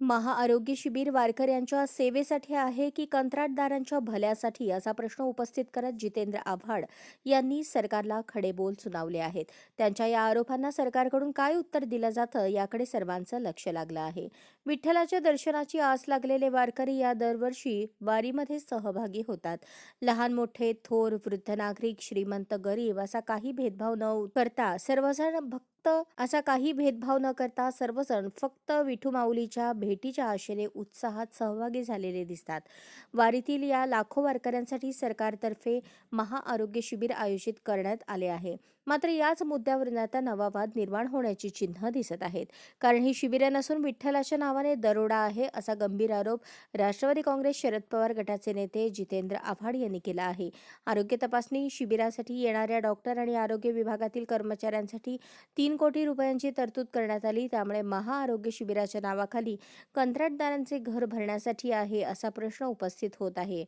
महाआरोग्य शिबिर वारकऱ्यांच्या सेवेसाठी आहे की कंत्राटदारांच्या भल्यासाठी असा प्रश्न उपस्थित करत जितेंद्र आव्हाड यांनी सरकारला खडेबोल सुनावले आहेत. त्यांच्या या आरोपांना सरकारकडून काय उत्तर दिलं जातं याकडे सर्वांचं लक्ष लागलं आहे. विठ्ठलाच्या दर्शनाची आस लागलेले वारकरी या दरवर्षी वारीमध्ये सहभागी होतात. लहान मोठे थोर वृद्ध नागरिक श्रीमंत गरीब असा काही भेदभाव न करता सर्वजण भक्त असा काही भेदभाव न करता सर्वजण फक्त विठू माऊलीच्या भेटीच्या आशेने उत्साहात सहभागी झालेले दिसतात. वारीतील या लाखो वारकऱ्यांसाठी सरकारतर्फे महाआरोग्य शिबिर आयोजित करण्यात आले आहे. मात्र याच मुद्द्यावरून आता नवा वाद निर्माण होण्याची चिन्ह दिसत आहेत. कारण ही शिबिरे नसून विठ्ठलाच्या नावाने दरोडा आहे असा गंभीर आरोप राष्ट्रवादी काँग्रेस शरद पवार गटाचे नेते जितेंद्र आव्हाड यांनी केला आहे. आरोग्य तपासणी शिबिरासाठी येणाऱ्या डॉक्टर आणि आरोग्य विभागातील कर्मचाऱ्यांसाठी तीन कोटी रुपयांची तरतूद करण्यात आली. त्यामुळे महाआरोग्य शिबिराच्या नावाखाली कंत्राटदारांचे घर भरण्यासाठी आहे असा प्रश्न उपस्थित होत आहे.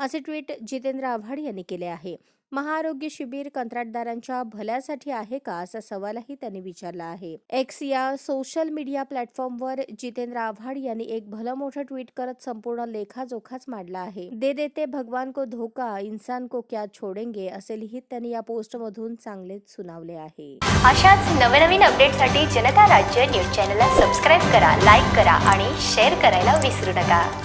असे ट्विट जितेंद्र आव्हाड यांनी केले आहे. महाआरोग्य शिबिर कंत्राटदारांच्या भल्यासाठी आहे का असा सवालही त्यांनी विचारला आहे. एक्स या सोशल मीडिया प्लॅटफॉर्मवर जितेंद्र आव्हाड यांनी एक भलं मोठं ट्विट करत संपूर्ण लेखाजोखाच मांडला आहे. दे देते भगवान को धोका इन्सान को क्या छोडेंगे असे लिहित त्यांनी या पोस्टमधून चांगलेच सुनावले आहे. अशाच नवनवीन अपडेटसाठी जनता राज्य न्यूज चॅनलला सबस्क्राईब करा लाईक करा आणि शेअर करायला विसरू नका.